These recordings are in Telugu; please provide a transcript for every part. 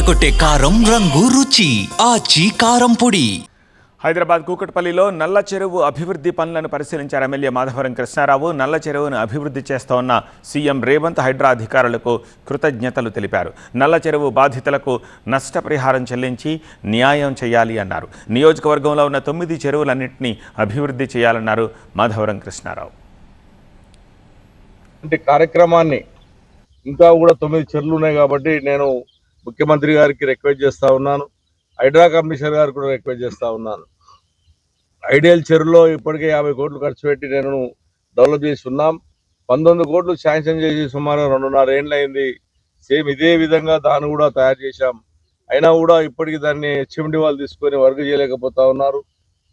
అదరగొట్టే కారం రంగు రుచి ఆచి కారం పొడి. హైదరాబాద్ కూకట్పల్లిలో నల్ల చెరువు అభివృద్ధి పనులను పరిశీలించారు ఎమ్మెల్యే మాధవరం కృష్ణారావు. నల్ల చెరువును అభివృద్ధి చేస్తోన్న సీఎం రేవంత్ హైడ్రా అధికారులకు కృతజ్ఞతలు తెలిపారు. నల్ల చెరువు బాధితులకు నష్టపరిహారం చెల్లించి న్యాయం చేయాలి అన్నారు. నియోజకవర్గంలో ఉన్న తొమ్మిది చెరువులన్నింటినీ అభివృద్ధి చేయాలన్నారు మాధవరం కృష్ణారావు. అంటే కార్యక్రమాన్ని ఇంకా కూడా తొమ్మిది చెర్లు ఉన్నాయి కాబట్టి నేను ముఖ్యమంత్రి గారికి రిక్వెస్ట్ చేస్తా ఉన్నాను. హైడ్రా కమిషనర్ గారికి కూడా రిక్వెస్ట్ చేస్తా ఉన్నాను. ఐడియల్ చెరువులో ఇప్పటికే యాభై కోట్లు ఖర్చు పెట్టి నేను డెవలప్ చేసి ఉన్నాం. పంతొమ్మిది కోట్లు శాంక్షన్ చేసి సుమారు రెండున్నర ఏళ్ళు అయింది సేమ్ ఇదే విధంగా దాన్ని కూడా తయారు చేశాం. అయినా కూడా ఇప్పటికి దాన్ని హెచ్ఎండి వాళ్ళు తీసుకొని వర్క్ చేయలేకపోతా ఉన్నారు.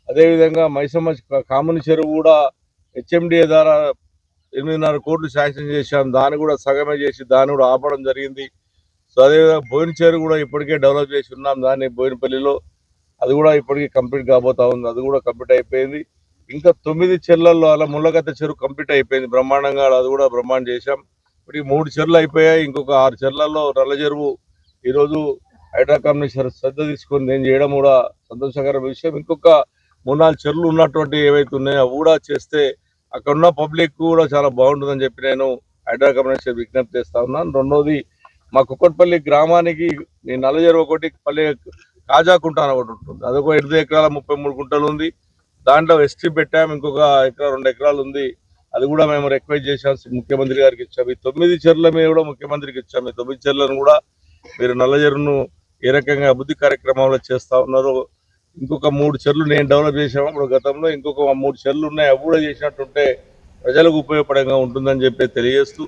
అదేవిధంగా మైసమ్మ కాముని చెరువు కూడా హెచ్ఎండిఏ ద్వారా ఎనిమిదిన్నర కోట్లు శాంక్షన్ చేశాం. దాన్ని కూడా సగమే చేసి దాన్ని కూడా ఆపడం జరిగింది. సో అదేవిధంగా బోయిన చెరువు కూడా ఇప్పటికే డెవలప్ చేసి ఉన్నాం. దాన్ని బోయినపల్లిలో అది కూడా ఇప్పటికీ కంప్లీట్ కాబోతా ఉంది. అది కూడా కంప్లీట్ అయిపోయింది. ఇంకా తొమ్మిది చెర్లలో అలా ముళ్ళగత్త చెరువు కంప్లీట్ అయిపోయింది. బ్రహ్మాండంగా అది కూడా బ్రహ్మాండం చేశాం. ఇప్పుడు ఈ మూడు చెర్లు అయిపోయాయి. ఇంకొక ఆరు చెర్లలో నల్ల చెరువు ఈరోజు హైడ్రా కమిషనర్ శ్రద్ధ తీసుకొని నేను చేయడం కూడా సంతోషకరమైన విషయం. ఇంకొక మూడు నాలుగు చెర్లు ఉన్నటువంటి ఏవైతే ఉన్నాయో అవి కూడా చేస్తే అక్కడ ఉన్న పబ్లిక్ కూడా చాలా బాగుంటుందని చెప్పి నేను హైడ్రా కమిషనర్ విజ్ఞప్తి చేస్తా ఉన్నాను. రెండోది మా కుక్కట్పల్లి గ్రామానికి నేను నల్ల ఒకటి పల్లె కాజాకుంటా అని ఒకటి ఉంటుంది. అదొక ఎనిమిది ఎకరాల ముప్పై మూడు గుంటలు ఉంది. దాంట్లో ఎస్టీ పెట్టాము ఇంకొక ఎకరా రెండు ఎకరాలు ఉంది. అది కూడా మేము రిక్వెస్ట్ చేసాం ముఖ్యమంత్రి గారికి ఇచ్చాము ఈ తొమ్మిది చెర్ల మీద కూడా ముఖ్యమంత్రికి ఇచ్చాము ఈ తొమ్మిది చెర్లను కూడా మీరు నల్లజరును ఏ రకంగా అభివృద్ధి కార్యక్రమంలో చేస్తా ఉన్నారో ఇంకొక మూడు చెర్లు నేను డెవలప్ చేసాము అప్పుడు గతంలో ఇంకొక మూడు చెర్లు ఉన్నాయి. అవి కూడా చేసినట్టుంటే ప్రజలకు ఉపయోగపడంగా ఉంటుందని చెప్పి తెలియజేస్తూ